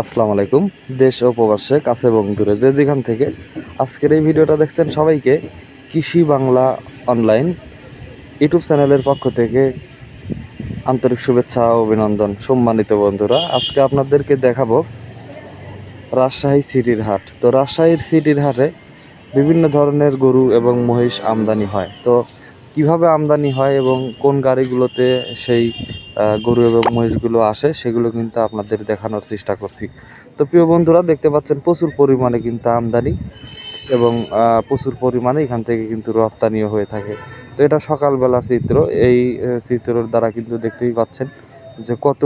আসসালামু আলাইকুম। দেশ ও প্রবাসে কাছে এবং দূরে যে যেখান থেকে আজকের এই ভিডিওটা দেখছেন সবাইকে কৃষি বাংলা অনলাইন ইউটিউব চ্যানেলের পক্ষ থেকে আন্তরিক শুভেচ্ছা ও অভিনন্দন। সম্মানিত বন্ধুরা, আজকে আপনাদেরকে দেখাবো রাজশাহী সিটির হাট। তো রাজশাহীর সিটির হাটে বিভিন্ন ধরনের গরু এবং মহিষ আমদানি হয়। তো কীভাবে আমদানি হয় এবং কোন গাড়িগুলোতে সেই গরু এবং মহিষগুলো আসে, সেগুলো কিন্তু আপনাদের দেখানোর চেষ্টা করছি। তো প্রিয় বন্ধুরা, দেখতে পাচ্ছেন প্রচুর পরিমাণে কিন্তু আমদানি এবং প্রচুর পরিমাণে এখান থেকে কিন্তু রপ্তানিও হয়ে থাকে। তো এটা সকালবেলার চিত্র। এই চিত্রের দ্বারা কিন্তু দেখতেই পাচ্ছেন যে কত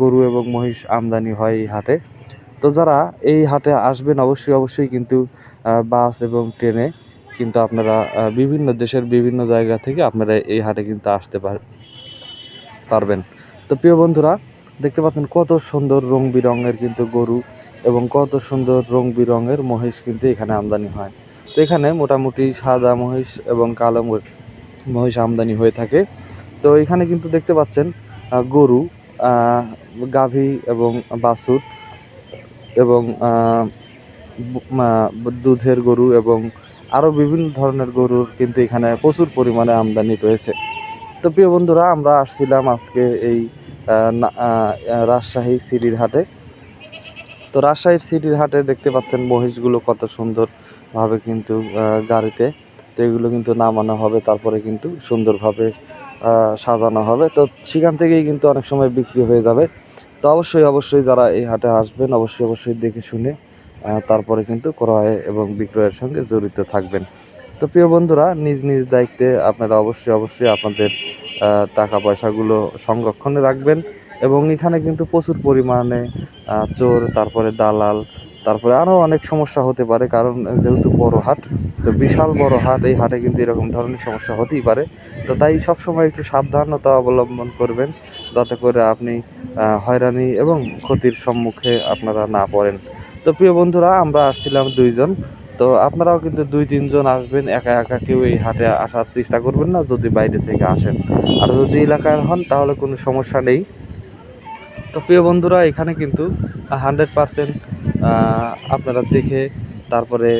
গরু এবং মহিষ আমদানি হয় এই হাটে। তো যারা এই হাটে আসবেন, অবশ্যই অবশ্যই কিন্তু বাস এবং ট্রেনে কিন্তু আপনারা বিভিন্ন দেশের বিভিন্ন জায়গা থেকে আপনারা এই হাটে কিন্তু আসতে পার পারবেন। তো প্রিয় বন্ধুরা, দেখতে পাচ্ছেন কত সুন্দর রং বিরঙের কিন্তু গরু এবং কত সুন্দর রং বিরঙের মহিষ কিন্তু এখানে আমদানি হয়। তো এখানে মোটামুটি সাদা মহিষ এবং কালো মহিষ আমদানি হয়ে থাকে। তো এখানে কিন্তু দেখতে পাচ্ছেন গরু গাভী এবং বাছুর এবং দুধের গরু এবং আরও বিভিন্ন ধরনের গরুর কিন্তু এখানে প্রচুর পরিমাণে আমদানি রয়েছে। তো প্রিয় বন্ধুরা, আমরা আসছিলাম আজকে এই রাজশাহী সিটির হাটে। তো রাজশাহীর সিটির হাটে দেখতে পাচ্ছেন মহিষগুলো কত সুন্দরভাবে কিন্তু গাড়িতে। তো এগুলো কিন্তু নামানো হবে, তারপরে কিন্তু সুন্দরভাবে সাজানো হবে। তো সেখান থেকেই কিন্তু অনেক সময় বিক্রি হয়ে যাবে। তো অবশ্যই অবশ্যই যারা এই হাটে আসবেন, অবশ্যই অবশ্যই দেখে শুনে তারপরে কিন্তু ক্রয় এবং বিক্রয়ের সঙ্গে জড়িত থাকবেন। তো প্রিয় বন্ধুরা, নিজ নিজ দায়িত্বে আপনারা অবশ্যই অবশ্যই আপনাদের টাকা পয়সাগুলো সংরক্ষণে রাখবেন এবং এখানে কিন্তু প্রচুর পরিমাণে চোর, তারপরে দালাল, তারপরে আরও অনেক সমস্যা হতে পারে কারণ যেহেতু বড় হাট, তো বিশাল বড় হাট, এই হাটে কিন্তু এরকম ধরনের সমস্যা হতেই পারে। তো তাই সবসময় একটু সাবধানতা অবলম্বন করবেন যাতে করে আপনি হয়রানি এবং ক্ষতির সম্মুখে আপনারা না পড়েন। তো প্রিয় বন্ধুরা, আমরা আসছিলাম দুইজন। তো আপনারাও কিন্তু দুই, তিনজন আসবেন, একা একা কেউ এই হাটে আসার চেষ্টা করবেন না, যদি বাইরে থেকে আসেন। আর যদি এলাকার হন, তাহলে কোনো সমস্যা নেই। তো প্রিয় বন্ধুরা, এখানে কিন্তু হান্ড্রেড পারসেন্ট আপনারা দেখে তারপরে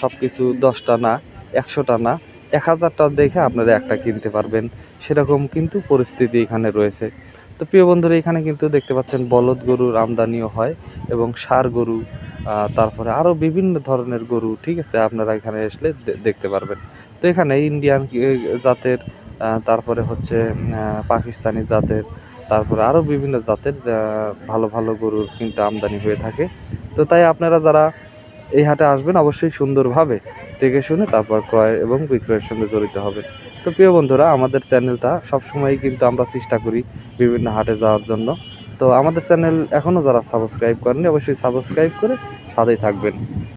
সব কিছু দশটা না, একশোটা না, এক হাজারটা দেখে আপনারা একটা কিনতে পারবেন। সেরকম কিন্তু পরিস্থিতি এখানে রয়েছে। তো প্রিয় বন্ধুরা, এখানে কিন্তু দেখতে পাচ্ছেন, বলদ গরুর আমদানিও হয় এবং ষাঁড় গরু তারপরে আরও বিভিন্ন ধরনের গরু, ঠিক আছে? আপনারা এখানে আসলে দেখতে পারবেন। তো এখানে ইন্ডিয়ান জাতের তারপরে হচ্ছে পাকিস্তানি জাতের, তারপরে আরও বিভিন্ন জাতের ভালো ভালো গরুর কিন্তু আমদানি হয়ে থাকে। তো তাই আপনারা যারা এই হাটে আসবেন, অবশ্যই সুন্দরভাবে দেখে শুনে তারপর ক্রয় এবং বিক্রয়ের সঙ্গে জড়িত হবে তো প্রিয় বন্ধুরা, আমাদের চ্যানেলটা সবসময়ই কিন্তু আমরা চেষ্টা করি বিভিন্ন হাটে যাওয়ার জন্য। তো আমাদের চ্যানেল এখনও যারা সাবস্ক্রাইব করেনি অবশ্যই সাবস্ক্রাইব করে সাথেই থাকবেন।